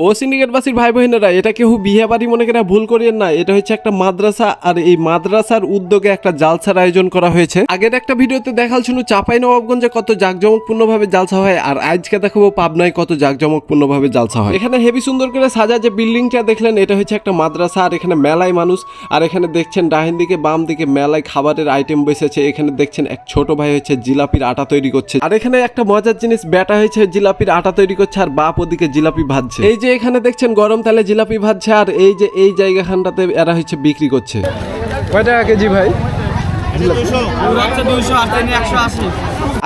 ও সিন্ডিকেটবাসীর ভাই বোনেরা এটা কেউ বিয়ে বাড়ি মনে করে ভুল করিয়েন না। এটা হচ্ছে একটা মাদ্রাসা, আর এই মাদ্রাসার উদ্যোগে একটা জালসার আয়োজন করা হয়েছে। আগের একটা ভিডিওতে দেখাল শুনু চাপাই নবাবগঞ্জে কত জাঁকজমকপূর্ণ ভাবে জালসা হয়, আর আজকে দেখাবো পাবনায় কত জাঁকজমকপূর্ণ ভাবে জালসা হয়। এখানে হেভি সুন্দর করে সাজা যে বিল্ডিংটা দেখলেন, এটা হচ্ছে একটা মাদ্রাসা, আর এখানে মেলায় মানুষ, আর এখানে দেখছেন ডাহিন দিকে, বাম দিকে মেলায় খাবারের আইটেম বসেছে। এখানে দেখছেন এক ছোট ভাই হচ্ছে জিলাপির আটা তৈরি করছে। আর এখানে একটা মজার জিনিস বেটা হয়েছে জিলাপির আটা তৈরি করছে, আর বাপ ওদিকে জিলাপি ভাজছে। এই যে এখানে দেখছেন গরম তালে জিলাপি ভাজছে আর এই যে এই জায়গাখানটাতে এরা হচ্ছে বিক্রি করছে কয় টাকা কেজি ভাই দুশো একশো আশি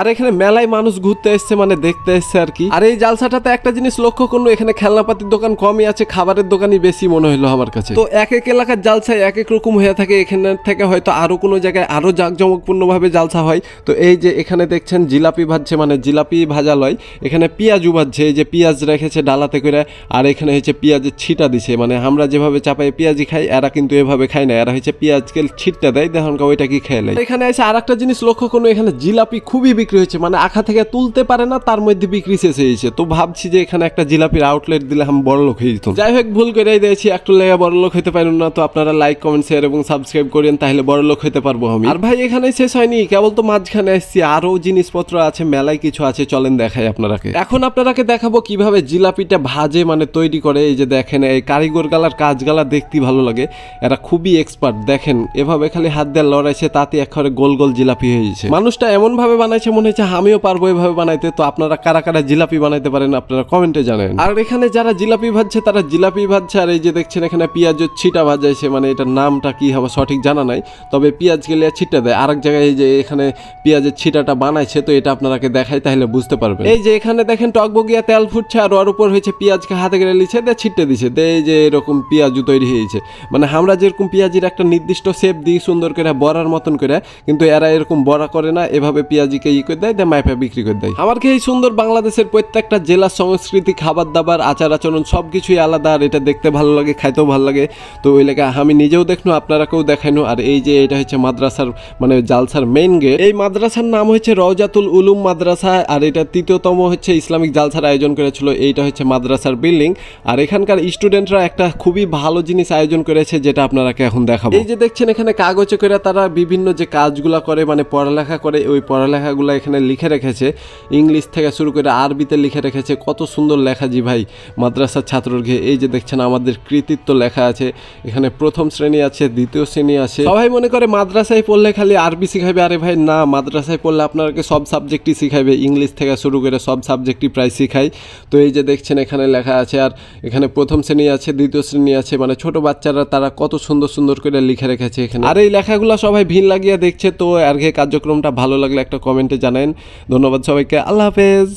আর এখানে মেলায় মানুষ ঘুরতে এসছে মানে দেখতে এসছে আর কি। আর এই জালসাটাতে একটা জিনিস লক্ষ্য করল এখানে খেলনাপাতির দোকান কমই আছে, খাবারের দোকানই বেশি মনে হলো আমার কাছে। তো এক এক এলাকার জালসায় এক এক রকম হয়ে থাকে, এখানে থেকে হয়তো আরও কোনো জায়গায় আরও জাঁকজমকপূর্ণ ভাবে জালসা হয়। তো এই যে এখানে দেখছেন জিলাপি ভাজছে মানে জিলাপি ভাজা লয় এখানে পেঁয়াজু ভাজছে, এই যে পেঁয়াজ রেখেছে ডালাতে করে, আর এখানে হচ্ছে পেঁয়াজের ছিটা দিছে। মানে আমরা যেভাবে চাপাই পেঁয়াজি খাই, এরা কিন্তু এভাবে খায় না, এরা হচ্ছে পেঁয়াজকে ছিটটা দেয়, দেখুন ওইটা কি খেয়ে নেয় এখানে এসে আর একটা জিনিস লক্ষ্য করুন, এখানে জিলাপি খুবই বিক্রি হয়েছে মানে আখা থেকে তুলতে পারে না, তার মধ্যে বিক্রি শেষ হয়েছে তো ভাবছি যে এখানে একটা জিলাপির আউটলেট দিলে আমি বড় লোক হয়ে যেতাম। যাই হোক, ভুল করে দিয়েছি, একটু লেগে বড় লোক হতে পারেন না, তো আপনারা লাইক কমেন্ট শেয়ার এবং সাবস্ক্রাইব করেন, তাহলে বড় লোক হতে পারব আমি। আর ভাই এখানে শেষ হয়নি, কেবল তো মাঝখানে এসেছি আরও জিনিসপত্র আছে, মেলায় কিছু আছে, চলেন দেখাই আপনারাকে। এখন আপনারাকে দেখাবো কীভাবে জিলাপিটা ভাজে মানে তৈরি করে, এই যে দেখেন, এই কারিগর গালার কাজগালা দেখতে ভালো লাগে, এরা খুবই এক্সপার্ট দেখেন, এভাবে খালি হাত দিয়ে লড়াইছে, তাতে একেবারে গোল গোল জিলাপি হয়ে গেছে। মানুষটা এমন ভাবে বানাইছে মনে হচ্ছে, আমিও পারব এভাবে বানাইতে। তো আপনারা কারা কারা জিলাপি বানাইতে পারেন আপনারা কমেন্টে জানেন। আর এখানে যারা জিলাপি ভাজছে, তারা জিলাপি ভাজছে, আর এই যে দেখছেন, এখানে পেঁয়াজের ছিটা ভাজাইছে মানে এটার নামটা কি হবে সঠিক জানা নাই। তবে পেঁয়াজ গেলে ছিটা দেয়। আরেক জায়গায় এই যে এখানে পেঁয়াজের ছিটাটা বানাইছে, তো এটা আপনারাকে দেখাই তাহলে বুঝতে পারবেন। এই যে এখানে দেখেন টকবগিয়া তেল ফুটছে, আর ওর উপর হয়েছে পেঁয়াজকে হাতে গেলে লিছে দিয়ে ছিটতে দিছে। দে এই যে এরকম পেঁয়াজু তৈরি হয়েছে। মানে আমরা যেরকম পেঁয়াজির একটা নির্দিষ্ট শেপ দিই, সুন্দর করে বড়ার মতন করে, কিন্তু এরা এরকম বড়া করে না, এভাবে পেঁয়াজিকে ই করে দেয় দেয় মাইপা বিক্রি করে দেয়। আমার এই সুন্দর বাংলাদেশের প্রত্যেকটা জেলার সংস্কৃতি খাবার দাবার আচার আচরণ সব কিছুই আলাদা, আর এটা দেখতে ভালো লাগে, খাইতেও ভালো লাগে। তো ওই লেগে আমি নিজেও দেখনো, আপনারাকেও দেখাইনো। আর এই যে এটা হচ্ছে মাদ্রাসার মানে জালসার মেইন গেট এই মাদ্রাসার নাম হচ্ছে রওজাতুল উলুম মাদ্রাসা, আর এটা তৃতীয়তম হচ্ছে ইসলামিক জালসার আয়োজন করেছিল। এইটা হচ্ছে মাদ্রাসার বিল্ডিং আর এখানকার স্টুডেন্টরা একটা খুবই ভালো জিনিস আয়োজন করেছে, যেটা আপনারাকে এখন দেখাবো। এই যে দেখছেন এখানে কাগজে করে তারা বিভিন্ন যে কাজগুলা করে মানে পড়ালেখা করে, ওই পড়ালেখাগুলো এখানে লিখে রেখেছে। ইংলিশ থেকে শুরু করে আরবিতে লিখে রেখেছে। কত সুন্দর লেখা জি ভাই। মাদ্রাসার ছাত্রর ঘে এই যে দেখছেন আমাদের কৃতিত্ব লেখা আছে। এখানে প্রথম শ্রেণি আছে, দ্বিতীয় শ্রেণি আছে। সবাই মনে করে মাদ্রাসায় পড়লে খালি আরবি শিখাবে আরে ভাই, না, মাদ্রাসায় পড়লে আপনাকে সব সাবজেক্টই শিখাবে ইংলিশ থেকে শুরু করে সব সাবজেক্টই প্রায় শিখাই। তো এই যে দেখছেন এখানে লেখা আছে। আর এখানে প্রথম শ্রেণি আছে, দ্বিতীয় শ্রেণি আছে। মানে ছোট বাচ্চারা তারা কত সুন্দর সুন্দর করে লিখে রেখেছে এখানে। আর এই লেখাগুলো সবাই ভিন লাগিয়ে দেখছে। তো আর কার্যক্রমটা ভালো লাগলে একটা কমেন্টে জানান ধন্যবাদ সবাইকে। আল্লাহ হাফেজ।